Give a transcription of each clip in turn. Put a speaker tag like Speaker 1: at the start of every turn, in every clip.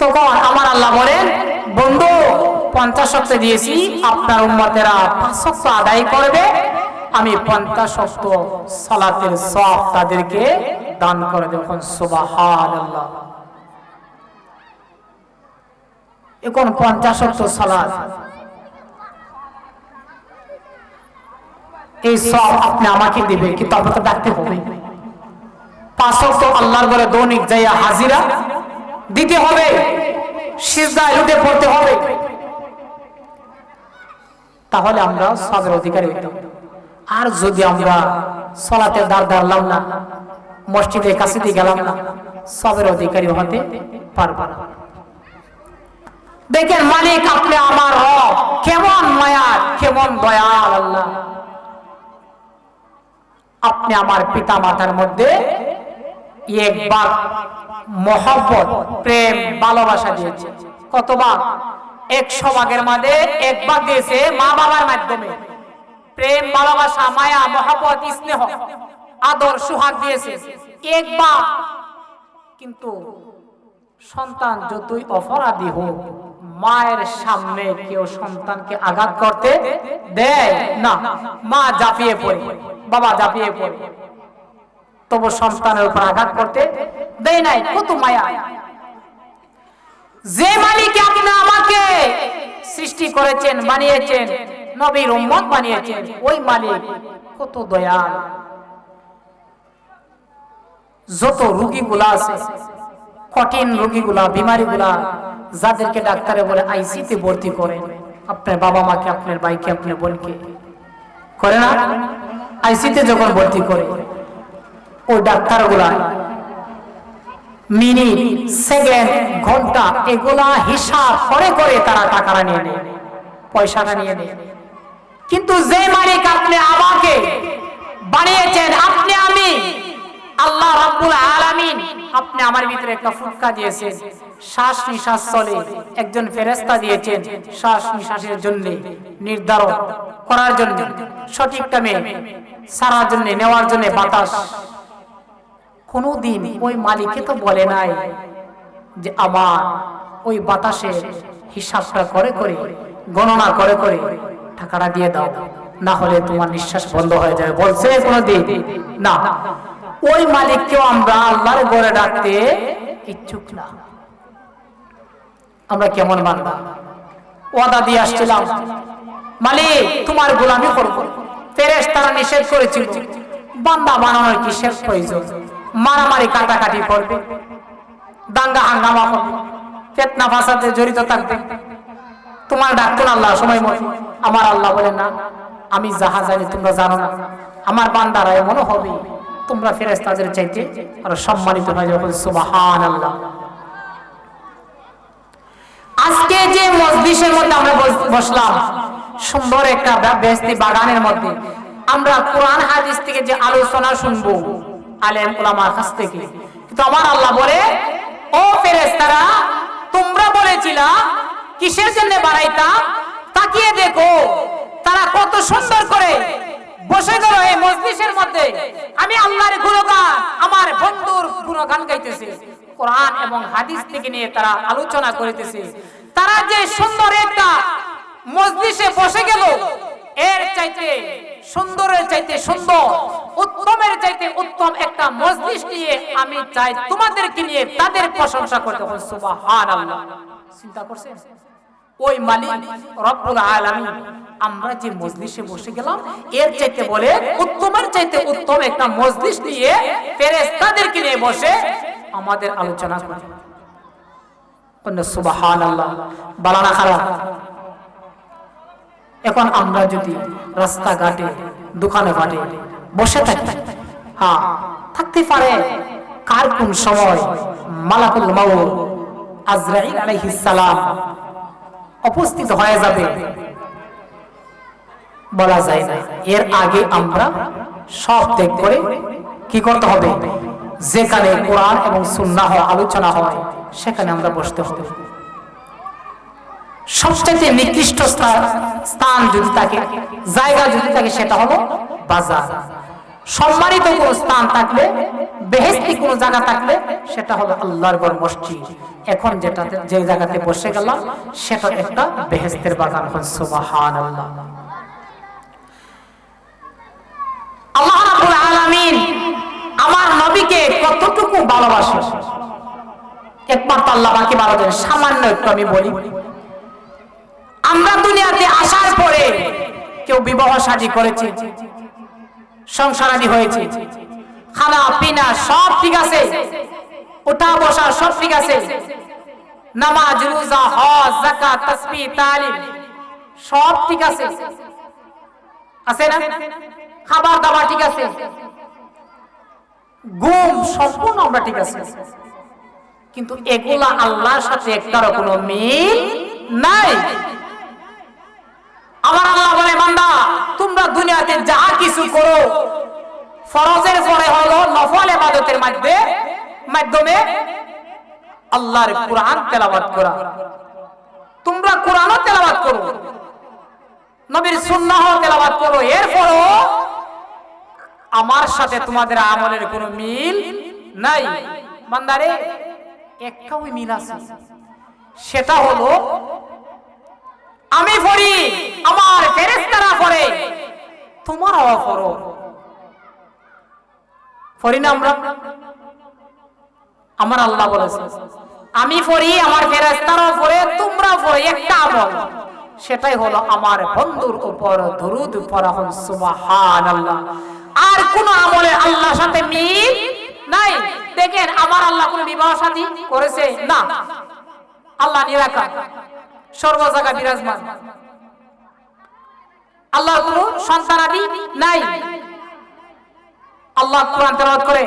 Speaker 1: তখন আমার আল্লাহ বলেন, বন্ধু, পঞ্চাশ শক্ত দিয়েছি, আপনার উম্মতেরা পাঁচ শক্ত আদায় করবে। আমি পঞ্চাশ শক্ত সালাতের সব তাদেরকে দান করে দেখুন সুবাহান এখন পঞ্চাশ শক্ত সালাত। এই সব আপনি আমাকে দিবে কিন্তু আপনাকে ডাকতে হবে। পাঁচ শক্ত আল্লাহর বলে দৈনিক যাইয়া হাজিরা। দিতে হবে। সিজদায় লুটে পড়তে হবে। তাহলে আমরা সবের অধিকারী হইতাম। আর যদি আমরা সলাতে দাঁড় দাঁড়লাম না মসজিদের কাছে দিয়ে গেলাম না, সবের অধিকারী হতে পারব না। দেখেন মালিক আপনি আমার কেমন মায়া কেমন দয়াল আল্লাহ। আপনি আমার পিতা মাতার মধ্যে একবার মহব্বত, প্রেম, ভালোবাসা দিয়েছে। কতবার? একশো ভাগের মধ্যে এক ভাগ দিয়েছে মা বাবার মাধ্যমে। প্রেম, ভালোবাসা, মায়া, মহব্বত, স্নেহ, আদর, সুহাগ দিয়েছে। একবার কিন্তু সন্তান যতই অপরাধী হোক, মায়ের সামনে কেউ সন্তানকে আঘাত করতে দেয় না। মা জাপিয়ে পড়ে, বাবা জাপিয়ে পড়ে। তবু সন্তানের উপর আঘাত করতে দেয় নাই। কত মায়া। যে মালিক আপনি আমাকে সৃষ্টি করেছেন, বানিয়েছেন, নবীর উম্মত বানিয়েছেন, ওই মালিক কত দয়াল। যত রুগীগুলা আছে, কঠিন রোগীগুলা, বিমারিগুলা, যাদেরকে ডাক্তারে বলে আইসিতে ভর্তি করেন আপনার বাবা মাকে, আপনার ভাইকে, আপনার বোনকে, করে না? আইসিতে যখন ভর্তি করে ওই ডাক্তারগুলা। মিনিট, সেকেন্ড, ঘণ্টা, এগুলা হিসাব করে করে তারা টাকাটা নিয়ে নেয়, পয়সাটা নিয়ে নেয়। কিন্তু যে মালিক আপনি আমাকে বানিয়েছেন, আপনি আমি, আল্লাহ আলামিন আপনি আমার ভিতরে একটা ফুটকা দিয়েছেন। শ্বাস নিঃশ্বাস চলে, একজন ফেরেস্তা দিয়েছেন শ্বাস নিঃশ্বাসের জন্য, নির্ধারণ করার জন্য সঠিক টাইমে সারার জন্য, নেওয়ার জন্য বাতাস। কোনদিন ওই মালিকে তো বলে নাই যে আমার ওই বাতাসের হিসাবটা করে করে, গণনা করে করে টাকাটা দিয়ে দাও। না হলে তোমার নিঃশ্বাস বন্ধ হয়ে যাবে। বলছে কোনদিন, না। ওই মালিককেও আমরা আল্লাহর ঘরে ডাকতে ইচ্ছুক না। আমরা কেমন বান্দা? ওয়াদা দিয়ে আসছিলাম, মালিক, তোমার গোলামি করব। ফেরেশ তারা নিষেধ করেছিল। বান্দা বানানোর কি শেষ প্রয়োজন? মারামারি কাটাকাটি করবে। দাঙ্গা হাঙ্গামা করবে ফেতনা ফাসাদে জড়িত থাকবে। তোমার ডাক্তার আল্লাহ, সময় মতো। আমার আল্লাহ বলে, না, আমি যাহা জানি তোমরা জানো না। আমার বান্দারা এমনও হবে, তোমরা ফেরেস্তাদের চাইতে আরও সম্মানিত হয়ে যাবে সুবাহান আল্লাহ আজকে যে মসজিদের মধ্যে আমরা বসলাম, সুন্দর একটা বা- বেহেশতি বাগানের মধ্যে, আমরা কোরআন হাদিস থেকে যে আলোচনা শুনব আলেম ওলামার কাছ থেকে। কিন্তু আমার আল্লাহ বলে, ও ফেরেস্তারা তোমরা বলেছিলা, কিসের জন্য বাড়াইতা তাকিয়ে দেখো, তারা কত সুন্দর করে বসে গেল এই মজলিসের মধ্যে। আমি আল্লাহর গুণগান, আমার বন্ধুর গুণগান গাইতেছে। কোরআন এবং হাদিস থেকে নিয়ে তারা আলোচনা করিতেছে। তারা যে সুন্দর একটা মজলিসে বসে গেল, এর চাইতে সুন্দরের চাইতে সুন্দর উত্তমের চাইতে উত্তম একটা মজলিস নিয়ে আমি চাই তোমাদেরকে নিয়ে তাদের প্রশংসা করতে হবে। সুবহানাল্লাহ। চিন্তা করছেন? ওই মালিক রব্বুল আলামিন, আমরা যে মজলিসে বসে গেলাম, এর চাইতে বলে উত্তমের চাইতে উত্তম একটা মজলিস নিয়ে ফেরেশতাদেরকে নিয়ে বসে আমাদের আলোচনা করে। সুবহানাল্লাহ। বালানা খারাপ। এখন আমরা যদি রাস্তাঘাটে, দোকানে ঘাটে বসে থাকি। হ্যাঁ থাকতে পারে কার কোন সময়? মালাকুল মাউত আজরাইল আলাইহিস সালাম উপস্থিত হয়ে যাবে। বলা যায় না। এর আগে আমরা সব ত্যাগ করে কি করতে হবে? যেখানে কোরআন এবং সুন্নাহ আলোচনা হয়, সেখানে আমরা বসতে হবে। সবচেয়ে নিকৃষ্ট স্থান যদি থাকে, জায়গা যদি থাকে, সেটা হলো বাজার। সম্মানিত কোন স্থান থাকলে বেহেস্তি কোন জায়গা থাকলে, সেটা হলো আল্লাহর ঘর মসজিদ। এখন যেটা যে জায়গাতে বসে গেলাম, সেটা একটা বেহেস্তের বাগান। হল সুবাহান আল্লাহ আল্লাহ রাব্বুল আলামিন আমার নবীকে কতটুকু ভালোবাসে? একমাত্র আল্লাহ বাকি ভালো সামান্য একটু আমি বলি আমরা দুনিয়াতে আসার পরে কেউ বিবাহ শাদী করেছে, সংসারাদি হয়েছে, খানা, পিনা, সব ঠিক আছে ওঠা বসা সব ঠিক আছে, নামাজ, রোজা, হজ, যাকাত, তাসবিহ, তালিম, সব ঠিক আছে। আছে না? খাবার দাবার ঠিক আছে। ঘুম সম্পূর্ণ আমরা ঠিক আছে। কিন্তু এগুলা আল্লাহর সাথে একটার কোনো মিল নাই আমার আল্লাহ বলে বান্দা তোমরা দুনিয়াতে যা কিছু করো, ফরজের পরে হলো নফল ইবাদতের মধ্যে মাধ্যমে আল্লাহর কোরআন তেলাওয়াত করা। তোমরা কোরআনও তেলাওয়াত করো, নবীর সুন্নাহ তেলাওয়াত করো। এরপরও আমার সাথে তোমাদের আমলের কোনো মিল নাই। বান্দারে, একটাও মিল আছে। সেটা হলো, আমি পড়ি, আমার ফেরেস্তারা পড়ে। তোমারও পড়ো পড়ি না আমরা? আমার আল্লাহ বলেছে, আমি পড়ি আমার ফেরেস্তারাও পড়ে তোমরা পড়ে একটা আমল। সেটাই হলো আমার বন্ধুর উপর দরুদ পড়া হল, সুবহানাল্লাহ। আর কোন আমলে আল্লাহর সাথে মিল নাই? দেখেন, আমার আল্লাহ কোন বিবাহ শাদী করেছে? না। আল্লাহ নিরাকার সর্ব জায়গা বিরাজমান। আল্লাহর কোন সন্তানাদি নাই। আল্লাহ কোরআন তেলাওয়াত করে,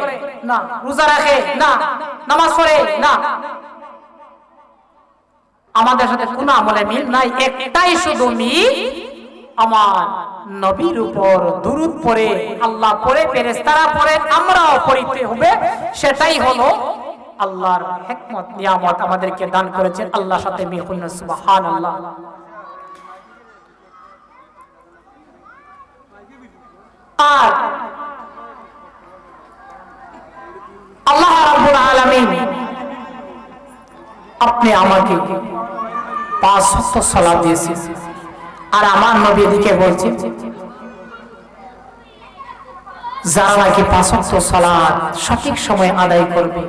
Speaker 1: না, রোজা রাখে, না, নামাজ পড়ে, না। আমাদের সাথে কোন আমলে মিল নাই, একটাই শুধু মিল আমার নবীর উপর দুরুদ পড়ে, আল্লাহ পড়ে, ফেরেশতারা পড়ে, আমরাও পড়িতে হবে, সেটাই হলো আল্লাহর হিকমত, নিয়ামত আমাদেরকে দান করেছেন আল্লাহর সাথে মিল সুবহানাল্লাহ। আর আল্লাহ রাব্বুল আলামিন আপনি আমাকে পাঁচ সালাত দিয়েছেন। আর আমার নবী বলছে, যারা নাকি পাঁচ সঠিক সময় আদায় করবে,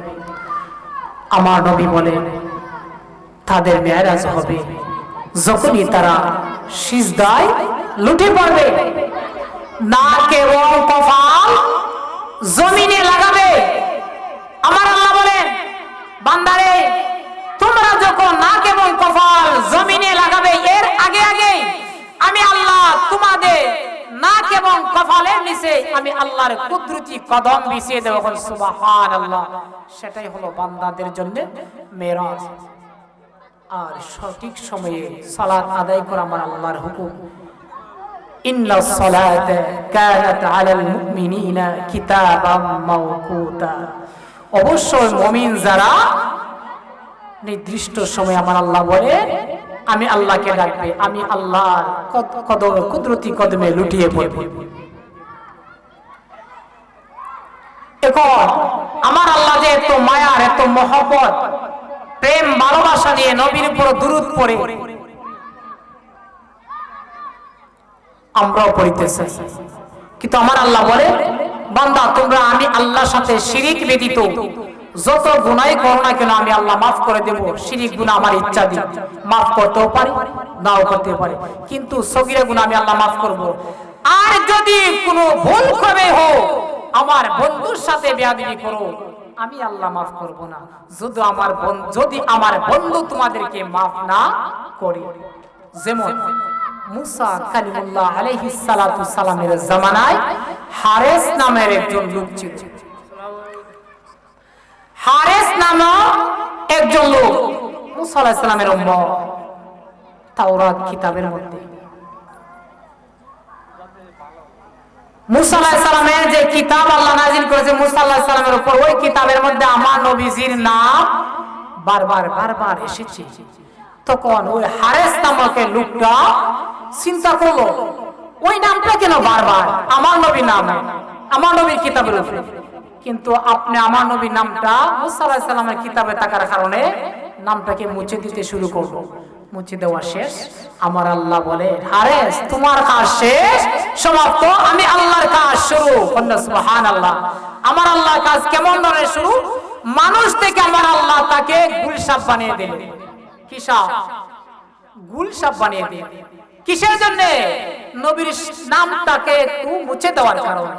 Speaker 1: আমার নবী বলেন, তাদের মেয়ারাজ হবে। যখনই তারা সিজদায় লুটে পড়বে নাক এবং কপাল জমিনে লাগাবে। আমার আল্লাহ বলেন, বান্দারে, তোমরা যখন নাক এবং কপাল জমিনে লাগাবে, এর আগে আগে আমি আল্লাহ তোমাদের নাক এবং কপালের নিচে আমি আল্লাহর কুদরতি কদম বিছিয়ে দেব। সুবাহান আল্লাহ সেটাই হলো বান্দাদের জন্য মেরাজ। আর সঠিক সময়ে সালাত আদায় করা আমার আল্লাহর হুকুম। নির্দিষ্ট সময় আমার আল্লাহ বলে, আমি আল্লাহকে ডাকবে, আমি আল্লাহর কদম কুদরতি কদমে লুটিয়ে পড়ব। এখন আমার আল্লাহ যে এত মায়ার এত মহব্বত, প্রেম, ভালোবাসা নিয়ে নবীর উপর দূরত পড়ে আমরাও পড়িতেছি। কিন্তু আমার আল্লাহ বলে, বান্দা, তোমরা আমি আল্লাহর সাথে শিরিক ব্যতীত যত গুনাই করো না কেন আমি আল্লাহ মাফ করে দেব। শিরিক গুণা আমার ইচ্ছা দিই মাফ করতেও পারি, নাও করতে পারি। কিন্তু সগিরা গুণা আমি আল্লাহ মাফ করব। আর যদি কোনো ভুল করে হো আমার বন্ধুর সাথে বেয়াদবি করো, আমি আল্লাহ মাফ করব না। যদি আমার যদি আমার বন্ধু তোমাদেরকে মাফ না করে, যেমন মুসা কালিমুল্লাহ আলাইহিস সালাতু সালামের জামানায় হারেস নামের একজন লোক ছিল। হারেস একজন লোক মুসা আলাইহিস সালামের উম্মত। তাওরাত কিতাবের মধ্যে। মুসা আলাইহিস সালামের যে কিতাব আল্লাহ নাজিল করেছে মুসা আলাইহিস সালামের উপর, ওই কিতাবের মধ্যে আমার নবীজির নাম বারবার বারবার এসেছে। তখন ওই হারেস নামক লোকটা চিন্তা করল, ওই নামটা কেন বারবার? আমার নবীর নাম, আমার নবীর কিতাবের কিন্তু আপনি আমার নবীর নামটা মুসা আলাইহিস কিতাবে থাকার কারণে নামটাকে মুছে দিতে শুরু করব মুছে দেওয়া শেষ। আমার আল্লাহ বলে, হারেস, তোমার কাজ শেষ, সমাপ্ত, আমি আল্লাহর কাজ শুরু। সুবহান আল্লাহ আমার আল্লাহর কাজ কেমন ধরনের শুরু? মানুষ থেকে আমার আল্লাহ তাকে গুলসাপ বানিয়ে দিলেন। কি সাপ গুলসাপ বানিয়ে দিলেন কিসের জন্য? নবীর নামটাকে একটু মুছে দেওয়ার কারণে।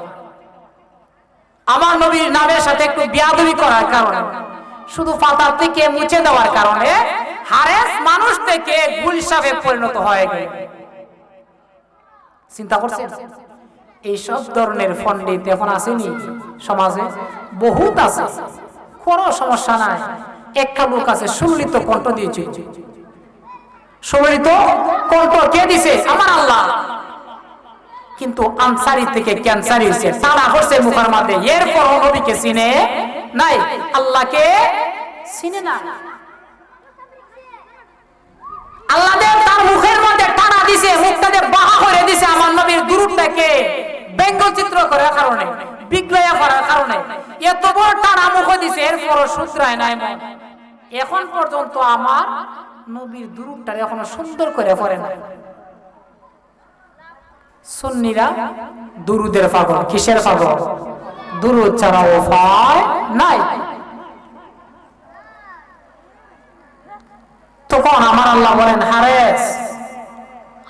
Speaker 1: আমার নবীর নামের সাথে একটু বিয়াদবি করার কারণে। শুধু পাতা থেকে মুছে দেওয়ার কারণে হারেস মানুষ থেকে গুলসাপে পরিণত হয়ে গেল। চিন্তা করছেন? এই সব ধরনের পণ্ডিত এখন আসেনি সমাজে? বহুত আছে। কোনো সমস্যা নাই। একটা লোক আছে কণ্ঠ দিয়েছে। কণ্ঠ কে দিছে? আমার আল্লাহ। কিন্তু আনসারি থেকে ক্যান্সার হয়েছে তারা করছে মুখের মধ্যে এরপর চিনে নাই। আল্লাহকে চিনে না। আল্লাহ তার মুখের মধ্যে টানা দিছে মুখটাকে বাহা করে দিছে আমার নবীর দুরূপটাকে ব্যঙ্গচিত্র করার কারণে বিগ্লয়া করার কারণে। এত বড় টানা মুখ দিছে এরপর সূত্রায় নাই এখন পর্যন্ত আমার নবীর দুরূপটা এখনও সুন্দর করে পড়ে না সুন্নিরা দুরুদের পাগল, কিসের পাগল? দুরুদ ছাড়া উপায় নাই। তখন আমার আল্লাহ বলেন, হারেস,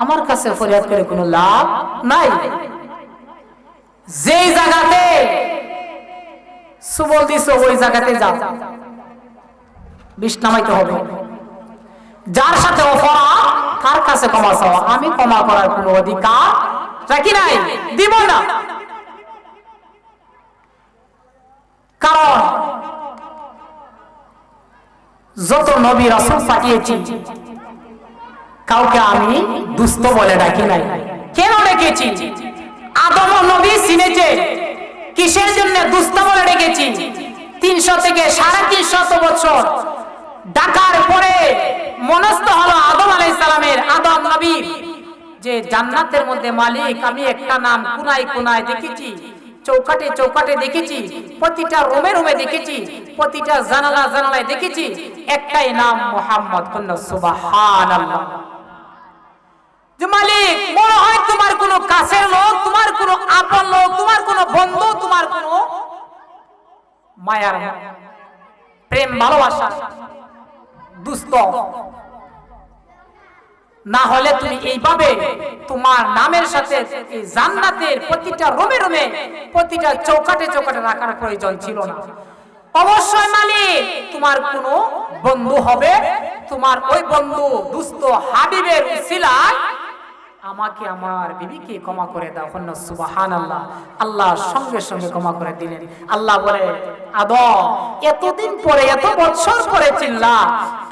Speaker 1: আমার কাছে ফরিয়াদ করে কোনো লাভ নাই। যেই জায়গাতে সুবল দিছ, ওই জায়গাতে যাও। বিষ নামাইতে হবে। যার সাথে অপরাধ, কার কাছে ক্ষমা চাওয়া? আমি ক্ষমা করার কোনো অধিকার রাখি নাই। দিব না। কারণ যত নবী পাঠিয়েছি, কাউকে আমি দুস্থ বলে ডাকি নাই। কেন ডেকেছি? আদম নবী চিনেছে। কিসের জন্য দুস্থ বলে ডেকেছি? তিনশো থেকে সাড়ে তিনশত বছর ডাকার পরে মনস্থ হলো আদম আলাই সালামের আদম নবীর যে জান্নাতের মধ্যে মালিক, আমি একটা নাম কুনায় কুনায় দেখেছি, চৌকাটে চৌকাটে দেখেছি, প্রতিটা রোমে রোমে দেখেছি, প্রতিটা জানালা জানালায় দেখেছি, একটাই নাম মোহাম্মদ মালিক, মনে হয় তোমার কোনো কাছের লোক, তোমার কোনো আপন লোক, তোমার কোনো বন্ধু, তোমার কোনো মায়ার প্রেম ভালোবাসা। দুস্থ। না হলে তুমি এইভাবে তোমার নামের সাথে জান্নাতের প্রতিটা রোমে রোমে, প্রতিটা চৌকাটে চৌকাটে রাখার প্রয়োজন ছিল না। অবশ্যই মালিক, তোমার কোনো বন্ধু হবে? তোমার ওই বন্ধু দুস্থ হাবিবের উসিলায় আমাকে আমার বিবিকে ক্ষমা করে দাও। হন্য সুবাহান আল্লাহ আল্লাহ সঙ্গে সঙ্গে ক্ষমা করে দিলেন। আল্লাহ বলে, আদম, এতদিন পরে, এত বছর পরে চিল্লা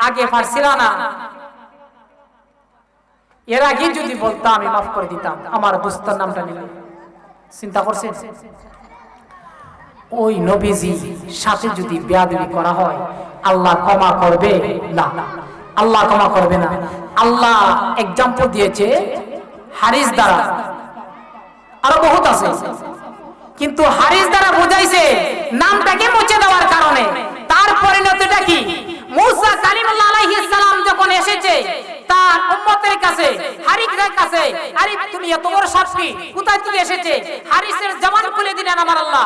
Speaker 1: আগে পারছিল না। এর আগে যদি বলতাম আমি মাফ করে দিতাম। আমার দুস্তর নামটা নিলাম চিন্তা করছেন? ওই নবীজি, সাথে যদি বেয়াদবি করা হয়, আল্লাহ ক্ষমা করবে? না। আল্লাহ ক্ষমা করবে না। আল্লাহ এক্সাম্পল দিয়েছে হারিস দ্বারা। আরও বহুত আছে। কিন্তু হারিস দ্বারা বুঝাইছে, নামটাকে মুছে দেওয়ার কারণে। তার পরিণতিটা কি? মুসা কালিমুল্লাহ আলাইহিস সালাম যখন এসেছে, তার উম্মতের কাছে হারিসের কাছে, আরে, তুমি এত বড় সাক্ষী, কোথায় থেকে এসেছে? হারিসের জবান খুলে দিলেন আমার আল্লাহ।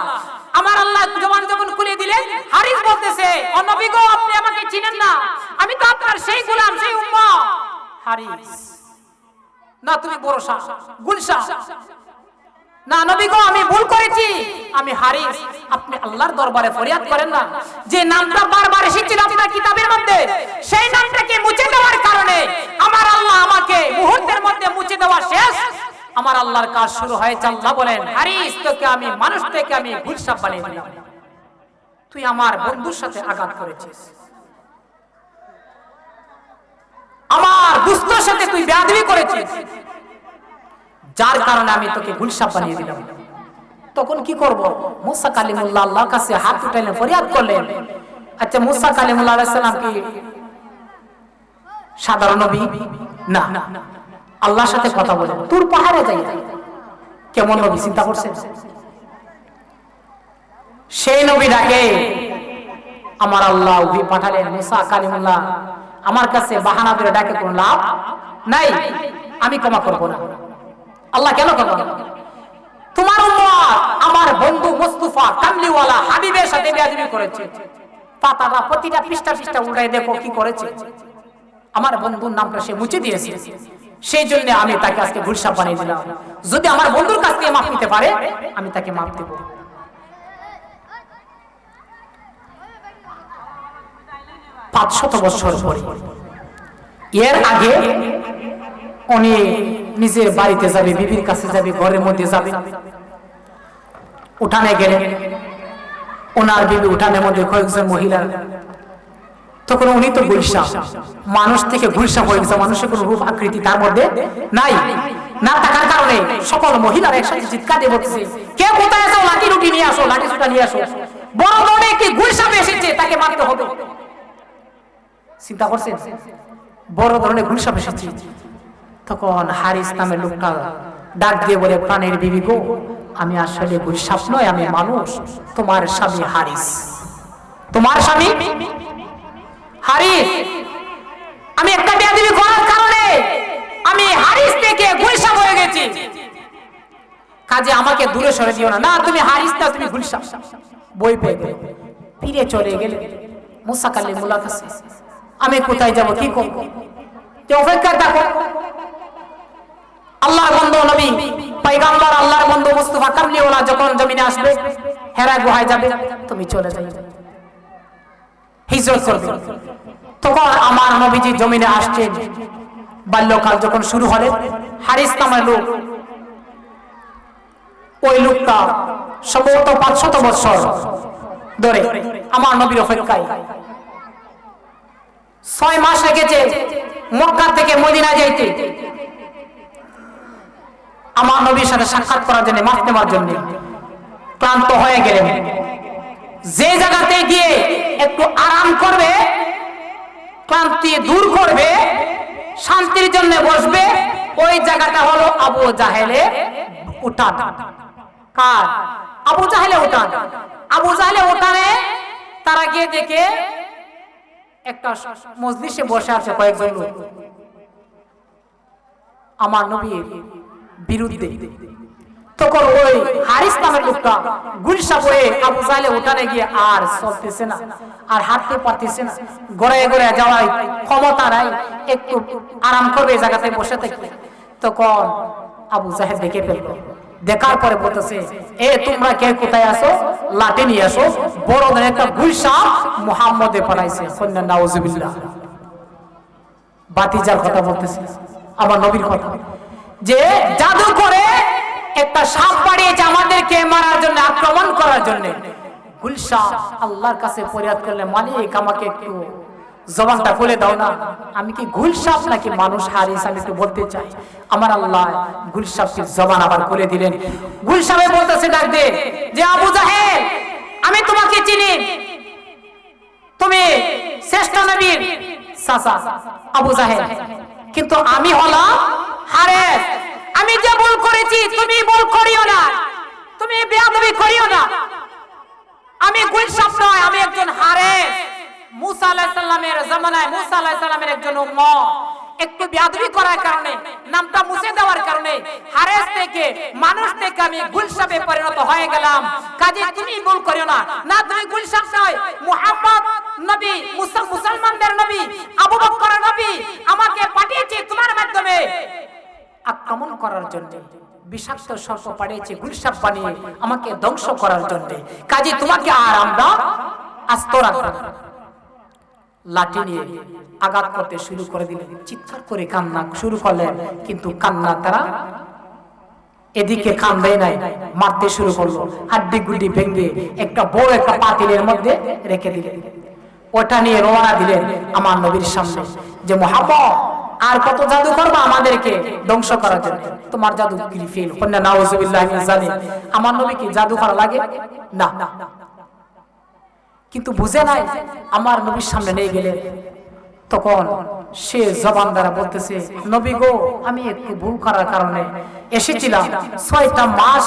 Speaker 1: আমার আল্লাহ জবান যখন খুলে দিলেন, হারিস বলতেছে, ও নবী গো, আপনি আমাকে চিনেন না। আমি তো আপনার সেই গোলাম, সেই উম্মত। হারিস। না, তুমি বড় শাহ না, নবী গো, আমি ভুল করেছি। আমি হারিস। আপনি আল্লাহর দরবারে ফরিয়াদ করেন না। যে নামটা বারবার এসেছিল আপনার কিতাবের মধ্যে, সেই নামটাকে মুছে দেওয়ার কারণে আমার আল্লাহ আমাকে মুহূর্তের মধ্যে মুছে দেওয়া শেষ। আমার আল্লাহর কাজ শুরু হয়েছে, আল্লাহ বলেন, হারিস, তোকে আমি, মানুষ থেকে আমি গুলশাপ বানিয়ে দিলাম। তুই আমার বন্ধুর সাথে আঘাত করেছিস। আমার তুই বেয়াদবি করেছিস। যার কারণে আমি তোকে গুলসাপ বানিয়ে দিলাম। তখন কি করব? মুসা কালিমুল্লাহ আল্লাহর কাছে হাত উঠাইলেন, ফরিয়াদ করলেন। আচ্ছা মুসা কালিমুল্লাহ আলাইহিস কি সাধারণ নবী? না। আল্লাহর সাথে কথা বলে। তোর পাহাড়ে যাই। কেমন নবী, চিন্তা করছেন? সেই নবী ডাকে, আমার আল্লাহ পাঠালেন, মুসা কালিমুল্লাহ। আমার কাছে বাহানা করে ডাকে কোন লাভ নাই। আমি ক্ষমা করব না। আল্লাহ কেন করব? না তোমার আমার বন্ধু মুস্তাফা কামলিওয়ালা হাবিবের সাথে বেয়াদবি করেছে। পাতাটা প্রতিটা পৃষ্ঠা পৃষ্ঠা উল্টাই দেখো কি করেছে। আমার বন্ধুর নামটা সে মুছে দিয়েছে। সেই জন্য আমি তাকে আজকে গুলশা বানিয়ে দিলাম। যদি আমার বন্ধুর কাছ থেকে মাপ নিতে পারে, আমি তাকে মাপ দেব। পাঁচশত বছর পরে। এর আগে উনি নিজের বাড়িতে যাবে, বিবির কাছে যাবে, ঘরের মধ্যে যাবে। উঠানে গেলেন ওনার বিবি উঠানের মধ্যে কয়েকজন মহিলা। তখন উনি তো গুলশা। মানুষ থেকে গুলশা হয়ে গেছে। মানুষের কোনো রূপ, আকৃতি তার মধ্যে নাই। না থাকার কারণে সকল মহিলারা একসাথে চিৎকার দিয়ে বলতেছে, কে কোথায় আসো লাঠি রুটি নিয়ে আসো লাঠি সুটা নিয়ে আসো। বড় ধরনের কি গুলশা এসেছে, তাকে মারতে হবে। চিন্তা করছেন? বড় ধরনের গুলশা এসেছে। তখন হারিস নামের লোকটা ডাক দিয়ে বলে, প্রাণের বিবি গো, আমি আসলে গুলসাপ নয়, আমি মানুষ। তোমার স্বামী হারিস। তোমার স্বামী হারিস। আমি একটা বেয়াদবি করার কারণে আমি হারিস থেকে গুলশাপ হয়ে গেছি। কাজে আমাকে দূরে সরে দিও না। না, তুমি হারিস না, তুমি গুলশাপ বই পেয়ে ফিরে চলে গেলে। মুসা কালী মুলা কাছে আমি কোথায় যাব, কি করব? যে অপেক্ষা থাকো। আল্লাহর বন্ধু নবী, পয়গাম্বর আল্লাহর বন্ধু মুস্তাফা কামলিওয়ালা যখন জমিনে আসবে, হেরা গুহায় যাবে, তুমি চলে যাবে। হিজরত করবে। তখন আমার নবীজি জমিনে আসছেন। বাল্যকাল যখন শুরু হলে, হারিস নামের লোক, ওই লোকটা সম্ভবত পাঁচশত বছর ধরে আমার নবীর অপেক্ষায়। ছয় মাস রেখেছে মক্কা থেকে মদিনা যাইতে। আমার নবীর সাথে সাক্ষাৎ করার জন্য, মাফ নেওয়ার জন্য ক্লান্ত হয়ে গেলেন। যে জায়গাতে গিয়ে একটু আরাম করবে, ক্লান্তি দূর করবে, শান্তির জন্য বসবে, ওই জায়গাটা হলো আবু জাহেলে উঠান। কার? আবু জাহেলে উঠান। আবু জাহেলে উঠানে তারা গিয়ে দেখে একটা মজলিসে বসে আছে কয়েকজন লোক। আমার নবীর বিরুদ্ধে তখন ওই হারিস নামের লোকটা গুলশা বয়ে আবু উঠানে গিয়ে আর চলতেছে না, আর হাঁটতে পারতেছে না। গড়ে গড়ে যাওয়ার ক্ষমতা নাই, একটু আরাম করবে জায়গাতে বসে থেকে তখন আবু জাহেদ দেখে ফেলল। দেখার পরে বলতেছে, এ, তোমরা কে? কোথায় আসো লাঠি নিয়ে আসো। বড় একটা গুলশা মুহাম্মদে পাঠাইছে সন্ধ্যা নাউজুবিল্লাহ। বাতিজার কথা বলতেছে, আমার নবীর কথা। যে জাদু করে একটা সাপ বাড়িয়েছে আমাদেরকে মারার জন্য, আক্রমণ করার জন্য। গুলশা আল্লাহর কাছে ফরিয়াদ করলে মালিক আমাকে একটু জবানটা খুলে দাও না। আমি কি গুলসাপ নাকি মানুষ? হারিস আমি একটু বলতে চাই। আমার আল্লাহ গুলসাপকে জবান আবার খুলে দিলেন। গুলসাপে বলতেছে, ডাক দে, যে আবু জাহেল, আমি তোমাকে চিনি। তুমি শ্রেষ্ঠ নবীর চাচা আবু জাহেল। কিন্তু আমি হলাম হারেস আমি যে ভুল করেছি, তুমি ভুল করিও না। তুমি বেয়াদবি করিও না। আমি গুলশাপ নয়, আমি একজন হারেস মুসা জামানায় মুসা একজন একটু করার কারণে, নামটা মুছে দেওয়ার কারণে হারেস থেকে, মানুষ থেকে আমি গুলশাপে পরিণত হয়ে গেলাম। তুমি ভুল করিও না। না, তুমি গুলশাপ নয়, মুহাম্মদ নবী মুসল- মুসলমানদের নবী, আবু বকর নবী আমাকে পাঠিয়েছে তোমার মাধ্যমে। আক্রমণ করার জন্য, বিষাক্ত সর্প পাঠিয়েছে গুলশাপ বানিয়ে আমাকে ধ্বংস করার জন্য। কাজে তোমাকে আর আমরা আস্ত রাখব। লাঠি নিয়ে আঘাত করতে শুরু করে দিলেন চিৎকার করে কান্না শুরু করলেন কিন্তু কান্না তারা এদিকে কান দেয় নাই, মারতে শুরু করল। হাড্ডি গুড্ডি ভেঙে একটা বড় একটা পাতিলের মধ্যে রেখে দিলেন। ওটা নিয়ে রওনা দিলেন আমার নবীর সামনে যে মোহাম্মদ আর কত জাদু করবা আমাদেরকে ধ্বংস করার জন্য? তোমার জাদু কি ফেল কন্যা, নাউজুবিল্লাহ জানি আমার নবী কি জাদু করা লাগে? না। কিন্তু বুঝে নাই, আমার নবীর সামনে নিয়ে গেলেন তখন সে জবান দ্বারা বলতেছে, নবী গো, আমি একটু ভুল করার কারণে এসেছিলাম। ছয়টা মাস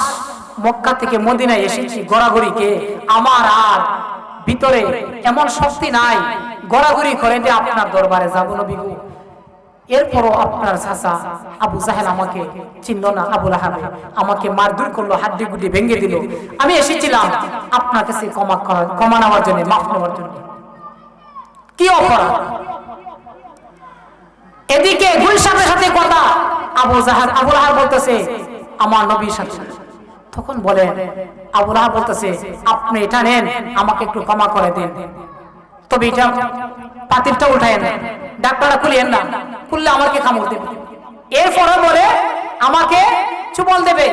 Speaker 1: মক্কা থেকে মদিনায় এসেছি গড়াগড়িকে আমার আর ভিতরে এমন শক্তি নাই। গড়াগড়ি করে যে আপনার দরবারে যাব নবী গো। এরপরও আপনার চাচা আবু জাহেল আমাকে চিনল না আবুল আহাবে আমাকে মারধর করল, হাড্ডি গুড্ডি ভেঙে দিল। আমি এসেছিলাম আপনার কাছে ক্ষমা নেওয়ার জন্য, মাফ নেওয়ার জন্য। কি অপরাধ? এদিকে গুলশানের সাথে কথা। আবু জাহাজ আবুল আহাব বলতেছে, আমার নবীর সাথে। তখন বলে আবুল আহাব বলতেছে, আপনি এটা নেন, আমাকে একটু ক্ষমা করে দিন। তবে এটা পাতিলটা উঠায় না ডাক্তাররা খুলিয়েন না। খুললে আমাকে কামড় দেবে। এরপরে বলে, আমাকে চুবল দেবে।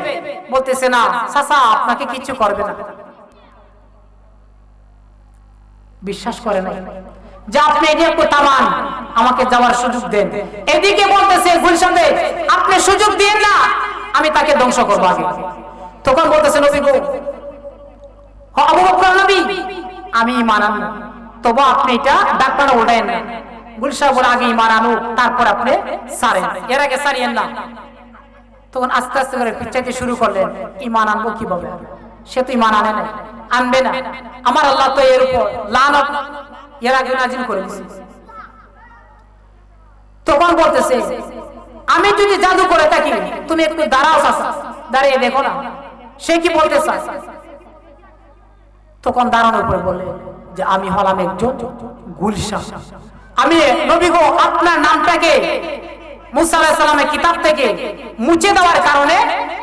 Speaker 1: বলতেছে, না চাচা আপনাকে কিছু করবে না। বিশ্বাস করে না যে আপনি এটি একটু তামান আমাকে যাওয়ার সুযোগ দেন। এদিকে বলতেছে গুলশানে আপনি সুযোগ দিন না, আমি তাকে ধ্বংস করব আগে। তখন বলতেছে, নবী গো আবু বকর নবী, আমি ইমান আনব তবু আপনি এটা ডাক্তার উল্টায়েন না। তারপর আপনি সারেন। এর আগে সারিয়েন না। তখন আস্তে আস্তে করে শুরু করলেন, ইমান আনব কীভাবে? সে তো ইমান আনে না আনবে না। আমার আল্লাহ তো এর উপর এর আগে নাজিল করে তখন বলতেছে, আমি যদি জাদু করে থাকি, তুমি একটু দাঁড়াও দাঁড়িয়ে দেখো না। সে কি বলতে চায় তখন দাঁড়ানোর উপরে বলে যে, আমি হলাম একজন গুলশা আমি নবী গো আপনার নামটাকে মুসা কিতাব থেকে মুছে দেওয়ার কারণে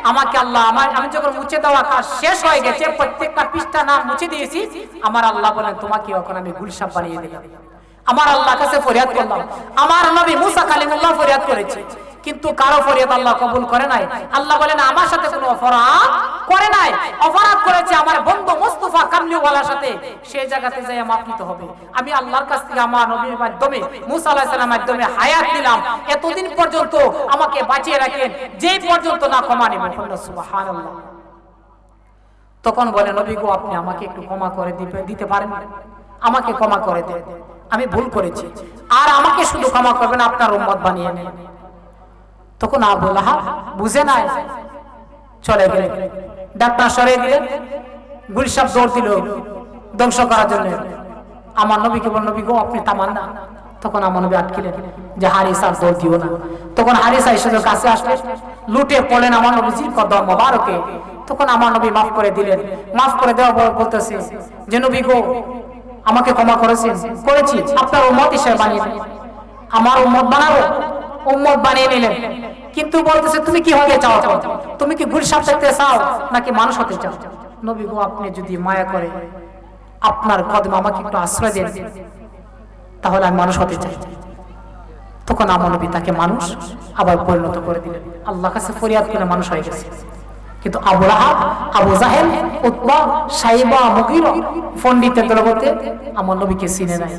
Speaker 1: আমাকে আল্লাহ আমার আমি যখন মুছে দেওয়া কাজ শেষ হয়ে গেছে, প্রত্যেকটা পৃষ্ঠা নাম মুছে দিয়েছি। আমার আল্লাহ বলেন, তোমাকে এখন আমি গুলশা বানিয়ে দিলাম। আমার আল্লাহ কাছে ফরিয়াদ করলাম। আমার নবী মুসা কালিমুল্লাহ ফরিয়াদ করেছে। কিন্তু কারও ফরিয়াদ আল্লাহ কবুল করে নাই। আল্লাহ বলেন, আমার সাথে কোনো অপরাধ করে নাই। অপরাধ করেছে আমার বন্ধু মুস্তফা কামলিওয়ালার সাথে। সেই জায়গাতে যাই নিতে হবে। আমি আল্লাহর কাছ থেকে আমার নবীর মাধ্যমে, মুসা আলাইহিস সালামের মাধ্যমে হায়াত দিলাম এতদিন পর্যন্ত আমাকে বাঁচিয়ে রাখেন। যেই পর্যন্ত না ক্ষমা নেবেন। সুবহানাল্লাহ। তখন বলে, নবী গো, আপনি আমাকে একটু ক্ষমা করে দিবে, দিতে পারেন? আমাকে ক্ষমা করে দেন আমি ভুল করেছি। আর আমাকে শুধু ক্ষমা করবেন, আপনার উম্মত বানিয়ে নেন। তখন আবুল আহাব বুঝে নাই, চলে গেলেন। ডাক্তার সরে দিলেন গুলসাব দৌড় দিল, ধ্বংস করার জন্য। আমার নবীকে বল নবী গো, আপনি তামান না তখন আমার নবী আটকিলেন, যে হারিস আর দৌড় দিও না। তখন হারিস এসে কাছে আসলে, লুটে পড়লেন আমার নবী নবীজির কদম মোবারকে। তখন আমার নবী মাফ করে দিলেন। মাফ করে দেওয়া বলতেছে যে, নবী গো, আমাকে ক্ষমা করেছেন, করেছি। আপনার উম্মত হিসেবে বানিয়ে। আমার উম্মত বানাবো? উম্মত বানিয়ে নিলেন কিন্তু বলতেছে, তুমি কি হতে চাও তুমি কি গুলশাব দেখতে চাও নাকি মানুষ হতে চাও? নবী গো, আপনি যদি মায়া করে আপনার কদম আমাকে একটু আশ্রয় দেন, তাহলে আমি মানুষ হতে চাই। তখন আমার নবী তাকে মানুষ আবার পরিণত করে দিলেন। আল্লাহ কাছে ফরিয়াদ করে মানুষ হয়ে গেছে। কিন্তু আবু রাহাব আবু জাহেল, উতবা, সাইবা, মুগির পণ্ডিতের দল বলতে আমার নবীকে চিনে নাই।